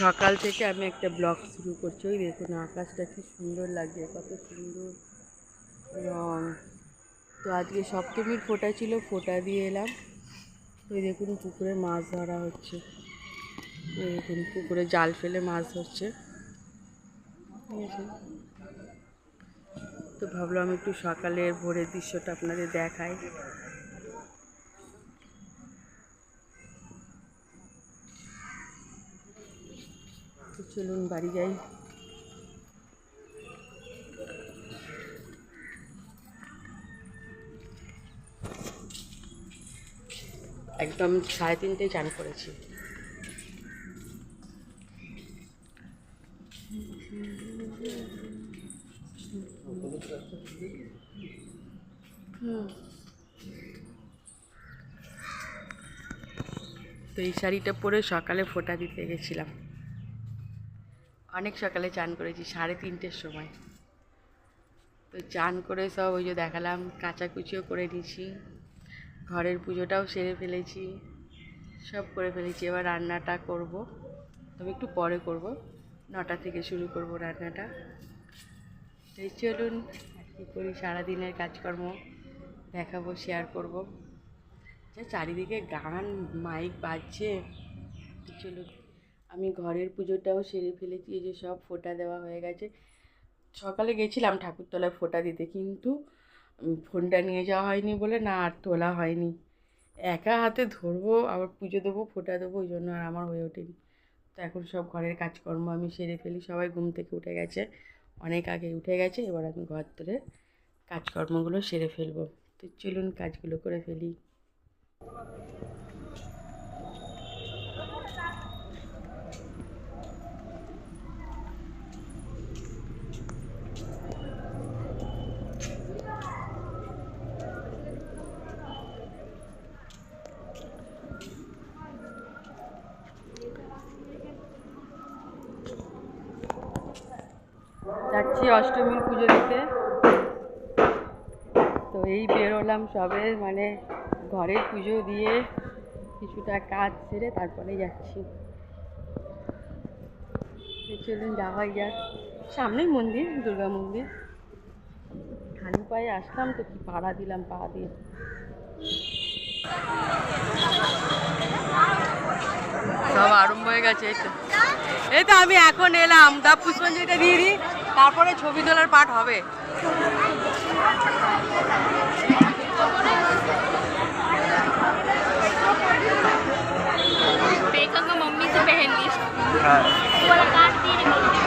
সকাল থেকে আমি একটা ব্লগ শুরু করছি। ওই দেখুন, আকাশটা কি সুন্দর লাগছে, কত সুন্দর রং। তো আজকে সপ্তমীর ফোঁটা ছিল, ফোঁটা দিয়ে এলাম। ওই দেখুন, পুকুরে মাছ ধরা হচ্ছে। ওই দেখুন, পুকুরে জাল ফেলে মাছ ধরছে। ঠিক আছে তো ভাবলাম একটু সকালের ভোরের দৃশ্যটা আপনাদের দেখাই। চলুন বাড়ি যাই। একদম সাড়ে তিনটেই চান করেছি। তো এই শাড়িটা পরে সকালে ফোঁটা দিতে গেছিলাম। অনেক সকালে চান করেছি, সাড়ে তিনটের সময়। তো চান করে সব ওই যে দেখালাম, কাচাকুচিও করে নিয়েছি। ঘরের পুজোটাও সেরে ফেলেছি, সব করে ফেলেছি। এবার রান্নাটা করব, তবে একটু পরে করব। নটা থেকে শুরু করব রান্নাটা। এই চলুন কী করি, সারাদিনের কাজকর্ম দেখাবো শেয়ার করব। যা চারিদিকে গান মাইক বাজছে চলুন। আমি ঘরের পুজোটাও সেরে ফেলেছি, এই যে সব ফোঁটা দেওয়া হয়ে গেছে। সকালে গেছিলাম ঠাকুরতলায় ফোঁটা দিতে, কিন্তু ফোনটা নিয়ে যাওয়া হয়নি বলে না আর তোলা হয়নি। একা হাতে ধরবো, আবার পুজো দেবো, ফোঁটা দেবো, ওই জন্য আর আমার হয়ে ওঠেনি। তো এখন সব ঘরের কাজকর্ম আমি সেরে ফেলি, সবাই ঘুম থেকে উঠে গেছে। অনেক আগে উঠে গেছে, এবার আমি ঘর ধরে কাজকর্মগুলো সেরে ফেলব। তো চলুন কাজগুলো করে ফেলি। যাচ্ছি অষ্টমীর পুজো দিতে। তো এই বেরোলাম সবে মানে ঘরের পুজো দিয়ে কিছুটা কাজ সেরে তারপরে যাচ্ছি। চলুন যাওয়া যাক। সামনেই মন্দির, দুর্গা মন্দির। খালি পায়ে আসলাম তো কি পাড়া দিলাম, পা দিয়ে। সব আরম্ভ হয়ে গেছে, এই তো। এই তো আমি এখন এলাম। দা পুষ্পাঞ্জলিটা দিয়ে তারপরে ছবি তোলার পাঠ হবে बेकम में मम्मी से पहन ली वो वाला काट दी